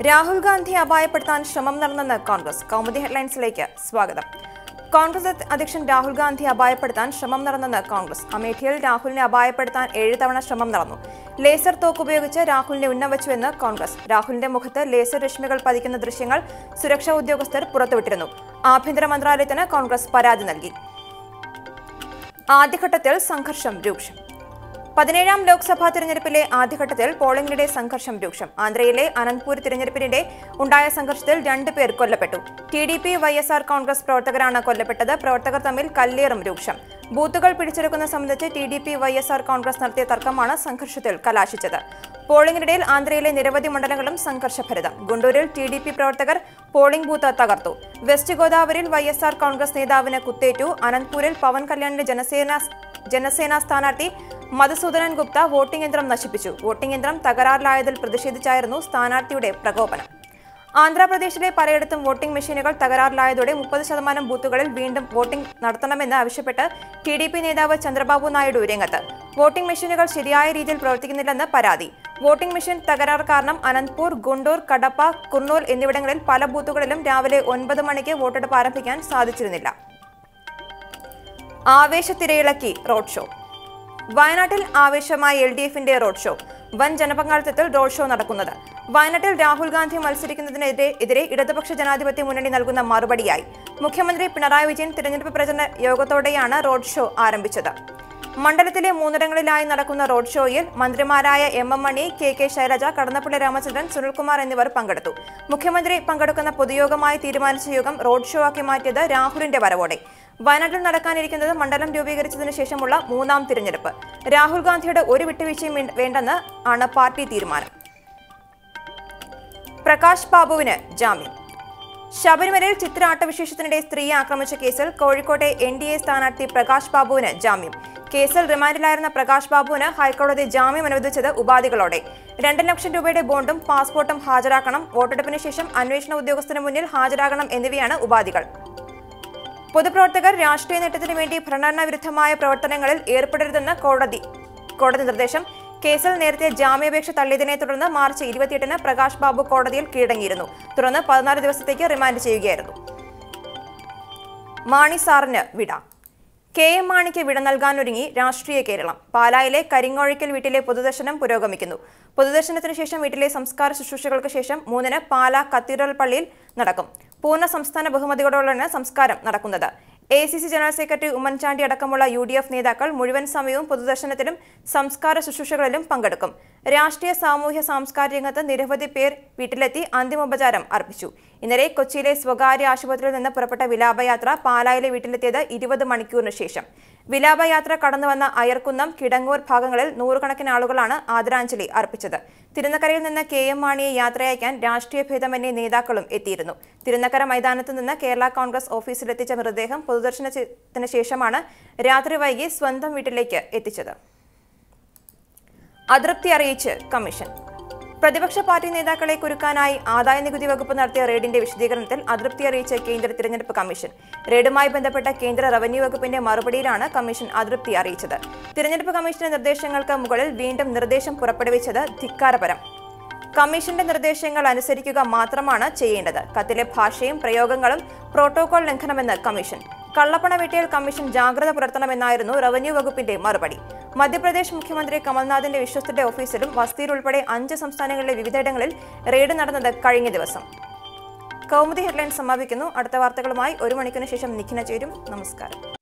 രാഹുൽ ഗാന്ധി അപായപ്പെടുത്താൻ ശ്രമം നടന്നെന്ന് കോൺഗ്രസ്. കൗമുദി ഹെഡ്ലൈൻസിലേക്ക് സ്വാഗതം. കോൺഗ്രസ് അധ്യക്ഷൻ രാഹുൽ ഗാന്ധി അപായപ്പെടുത്താൻ ശ്രമം നടന്നെന്ന് കോൺഗ്രസ്. അമേഠിയിൽ രാഹുലിനെ അപായപ്പെടുത്താൻ ഏഴ് തവണ ശ്രമം നടന്നു. ലേസർ തോക്ക് ഉപയോഗിച്ച് രാഹുലിനെ ഉന്നവച്ചുവെന്ന് കോൺഗ്രസ്. രാഹുലിന്റെ മുഖത്ത് ലേസർ രശ്മികൾ പതിക്കുന്ന ദൃശ്യങ്ങൾ സുരക്ഷാ ഉദ്യോഗസ്ഥർ പുറത്തുവിട്ടിരുന്നു. ആഭ്യന്തര മന്ത്രാലയത്തിന് കോൺഗ്രസ് പരാതി നൽകി. ആദ്യഘട്ടത്തിൽ സംഘർഷം രൂക്ഷം. പതിനേഴാം ലോക്സഭാ തിരഞ്ഞെടുപ്പിലെ ആദ്യഘട്ടത്തിൽ പോളിംഗിനിടെ സംഘർഷം രൂക്ഷം. ആന്ധ്രയിലെ അനന്ത്പൂർ തിരഞ്ഞെടുപ്പിനിടെ ഉണ്ടായ സംഘർഷത്തിൽ രണ്ട് പേർ കൊല്ലപ്പെട്ടു. T D P Y S R Congress പ്രവർത്തകരാണ് കൊല്ലപ്പെട്ടത്. പ്രവർത്തകർ തമ്മിൽ കല്ലേറും രൂക്ഷം. ബൂത്തുകൾ പിടിച്ചെടുക്കുന്ന സംബന്ധിച്ച് T D P Y S R Congress നടത്തിയ തർക്കമാണ് സംഘർഷത്തിൽ കലാശിച്ചത്. പോളിംഗിനിടയിൽ ആന്ധ്രയിലെ നിരവധി മണ്ഡലങ്ങളും സംഘർഷഭരിതം. ഗുണ്ടൂരിൽ ടി ഡി പി പ്രവർത്തകർ പോളിംഗ് ബൂത്ത് തകർത്തു. വെസ്റ്റ് ഗോദാവരിയിൽ വൈ എസ് ആർ കോൺഗ്രസ് നേതാവിന് കുത്തേറ്റു. അനന്ത്പൂരിൽ പവൻ കല്യാണിന്റെ ജനസേന ജനസേന സ്ഥാനാർത്ഥി മധുസൂദനൻ ഗുപ്ത വോട്ടിംഗ് യന്ത്രം നശിപ്പിച്ചു. വോട്ടിംഗ് യന്ത്രം തകരാറിലായതിൽ പ്രതിഷേധിച്ചായിരുന്നു സ്ഥാനാർത്ഥിയുടെ പ്രകോപനം. ആന്ധ്രാപ്രദേശിലെ പലയിടത്തും വോട്ടിംഗ് മെഷീനുകൾ തകരാറിലായതോടെ മുപ്പത് ശതമാനം ബൂത്തുകളിൽ വീണ്ടും വോട്ടിംഗ് നടത്തണമെന്ന് ആവശ്യപ്പെട്ട് ടി ഡി പി നേതാവ് ചന്ദ്രബാബു നായിഡു രംഗത്ത്. വോട്ടിംഗ് മെഷീനുകൾ ശരിയായ രീതിയിൽ പ്രവർത്തിക്കുന്നില്ലെന്ന് പരാതി. വോട്ടിംഗ് മെഷീൻ തകരാർ കാരണം അനന്ത്പൂർ ഗുണ്ടൂർ കടപ്പ കുർണൂൽ എന്നിവിടങ്ങളിൽ പല ബൂത്തുകളിലും രാവിലെ ഒൻപത് മണിക്ക് വോട്ടെടുപ്പ് ആരംഭിക്കാൻ സാധിച്ചിരുന്നില്ല. ആവേശത്തിരയിളക്കി റോഡ് ഷോ. വയനാട്ടിൽ ആവേശമായ എൽ ഡി എഫിന്റെ റോഡ് ഷോ. വൻ ജനപങ്കാളിത്തത്തിൽ റോഡ് ഷോ നടക്കുന്നത്. വയനാട്ടിൽ രാഹുൽ ഗാന്ധി മത്സരിക്കുന്നതിനെതിരെ എതിരെ ഇടതുപക്ഷ ജനാധിപത്യ മുന്നണി നൽകുന്ന മറുപടിയായി മുഖ്യമന്ത്രി പിണറായി വിജയൻ തിരഞ്ഞെടുപ്പ് പ്രചരണ യോഗത്തോടെയാണ് റോഡ് ഷോ ആരംഭിച്ചത്. മണ്ഡലത്തിലെ മൂന്നിടങ്ങളിലായി നടക്കുന്ന റോഡ് ഷോയിൽ മന്ത്രിമാരായ M M Mani K K Shailaja Kadannappally Ramachandran Sunilkumar എന്നിവർ പങ്കെടുത്തു. മുഖ്യമന്ത്രി പങ്കെടുക്കുന്ന പൊതുയോഗമായി തീരുമാനിച്ച യോഗം റോഡ് ഷോ ആക്കി മാറ്റിയത് രാഹുലിന്റെ വരവോടെ. വയനാട്ടിൽ നടക്കാനിരിക്കുന്നത് മണ്ഡലം രൂപീകരിച്ചതിന് ശേഷമുള്ള മൂന്നാം തിരഞ്ഞെടുപ്പ്. രാഹുൽ ഗാന്ധിയുടെ ഒരു വിട്ടുവീഴ്ചയും വേണ്ട- വേണ്ടെന്ന് ആണ് പാർട്ടി തീരുമാനം. പ്രകാശ് ബാബുവിന് ജാമ്യം. ശബരിമലയിൽ ചിത്ര ആട്ടവിശേഷത്തിനിടെ സ്ത്രീയെ ആക്രമിച്ച കേസിൽ കോഴിക്കോട്ടെ എൻ ഡി എ സ്ഥാനാർത്ഥി പ്രകാശ് ബാബുവിന് ജാമ്യം. കേസിൽ റിമാൻഡിലായിരുന്ന പ്രകാശ് ബാബുവിന് ഹൈക്കോടതി ജാമ്യം അനുവദിച്ചത് ഉപാധികളോടെ. രണ്ട് ലക്ഷം രൂപയുടെ ബോണ്ടും പാസ്പോർട്ടും ഹാജരാക്കണം വോട്ടെടുപ്പിന് ശേഷം അന്വേഷണ ഉദ്യോഗസ്ഥന് മുന്നിൽ ഹാജരാകണം എന്നിവയാണ് ഉപാധികൾ. പൊതുപ്രവർത്തകർ രാഷ്ട്രീയ നേട്ടത്തിനു വേണ്ടി ഭരണഘടനാ വിരുദ്ധമായ പ്രവർത്തനങ്ങളിൽ ഏർപ്പെടരുതെന്ന് കോടതി. കോടതി നിർദ്ദേശം കേസിൽ നേരത്തെ ജാമ്യാപേക്ഷ തള്ളിയതിനെ തുടർന്ന് മാർച്ച് ഇരുപത്തിയെട്ടിന് പ്രകാശ് ബാബു കോടതിയിൽ കീഴടങ്ങിയിരുന്നു. തുടർന്ന് പതിനാല് ദിവസത്തേക്ക് റിമാൻഡ് ചെയ്യുകയായിരുന്നു. മാണി സാറിന് വിട. കെ എം മാണിക്ക് വിട നൽകാനൊരുങ്ങി രാഷ്ട്രീയ കേരളം. പാലായിലെ കരിങ്ങോഴിക്കൽ വീട്ടിലെ പൊതുദർശനം പുരോഗമിക്കുന്നു. പൊതുദർശനത്തിന് ശേഷം വീട്ടിലെ സംസ്കാര ശുശ്രൂഷകൾക്ക് ശേഷം മൂന്നിന് പാലാ കത്തീഡ്രൽ പള്ളിയിൽ നടക്കും. പൂർണ സംസ്ഥാന ബഹുമതികളോടെയാണ് സംസ്കാരം നടക്കുന്നത്. A C C general secretary Oommen Chandy അടക്കമുള്ള യു ഡി എഫ് നേതാക്കൾ മുഴുവൻ സമയവും പൊതുദർശനത്തിലും സംസ്കാര ശുശ്രൂഷകളിലും പങ്കെടുക്കും. രാഷ്ട്രീയ സാമൂഹ്യ സാംസ്കാരിക രംഗത്ത് നിരവധി പേർ വീട്ടിലെത്തി അന്തിമോപചാരം അർപ്പിച്ചു. ഇന്നലെ കൊച്ചിയിലെ സ്വകാര്യ ആശുപത്രിയിൽ നിന്ന് പുറപ്പെട്ട വിലാപയാത്ര പാലായിലെ വീട്ടിലെത്തിയത് ഇരുപത് മണിക്കൂറിന് ശേഷം. വിലാപയാത്ര കടന്നുവന്ന അയർക്കുന്നം കിടങ്ങൂർ ഭാഗങ്ങളിൽ നൂറുകണക്കിന് ആളുകളാണ് ആദരാഞ്ജലി അർപ്പിച്ചത്. തിരുനക്കരയിൽ നിന്ന് കെ എം മാണിയെ യാത്രയയക്കാൻ രാഷ്ട്രീയ ഭേദമന്യേ നേതാക്കളും എത്തിയിരുന്നു. തിരുനക്കര മൈതാനത്ത് നിന്ന് കേരള കോൺഗ്രസ് ഓഫീസിലെത്തിച്ച മൃതദേഹം പൊതുദർശനത്തിന് ശേഷമാണ് രാത്രി വൈകി സ്വന്തം വീട്ടിലേക്ക് എത്തിച്ചത്. അതൃപ്തി അറിയിച്ച് കമ്മീഷൻ. പ്രതിപക്ഷ പാർട്ടി നേതാക്കളെ കുരുക്കാനായി ആദായ നികുതി വകുപ്പ് നടത്തിയ റെയ്ഡിന്റെ വിശദീകരണത്തിൽ അതൃപ്തി അറിയിച്ച കേന്ദ്ര തിരഞ്ഞെടുപ്പ് കമ്മീഷൻ. റെയ്ഡുമായി ബന്ധപ്പെട്ട കേന്ദ്ര റവന്യൂ വകുപ്പിന്റെ മറുപടിയിലാണ് കമ്മീഷൻ അതൃപ്തി അറിയിച്ചത്. തിരഞ്ഞെടുപ്പ് കമ്മീഷന്റെ നിർദ്ദേശങ്ങൾക്ക് മുകളിൽ വീണ്ടും നിർദ്ദേശം പുറപ്പെടുവിച്ചത് ധിക്കാരപരം. കമ്മീഷന്റെ നിർദ്ദേശങ്ങൾ അനുസരിക്കുക മാത്രമാണ് ചെയ്യേണ്ടത്. കത്തിലെ ഭാഷയും പ്രയോഗങ്ങളും പ്രോട്ടോകോൾ ലംഘനമെന്ന് കമ്മീഷൻ. കള്ളപ്പണ വെട്ടിയാൽ കമ്മീഷൻ ജാഗ്രത പുലർത്തണമെന്നായിരുന്നു റവന്യൂ വകുപ്പിന്റെ മറുപടി. മധ്യപ്രദേശ് മുഖ്യമന്ത്രി കമൽനാഥിന്റെ വിശ്വസ്തരുടെ ഓഫീസിലും വസ്തിയിൽ ഉൾപ്പെടെ അഞ്ച് സംസ്ഥാനങ്ങളിലെ വിവിധയിടങ്ങളിൽ റെയ്ഡ് നടന്നത് കഴിഞ്ഞ ദിവസം. കൗമുദി ഹെഡ്ലൈൻ സമാപിക്കുന്നു. അടുത്ത വാർത്തകളുമായി ഒരു മണിക്കൂറിന് ശേഷം നിഖിന ചേരും. നമസ്കാരം.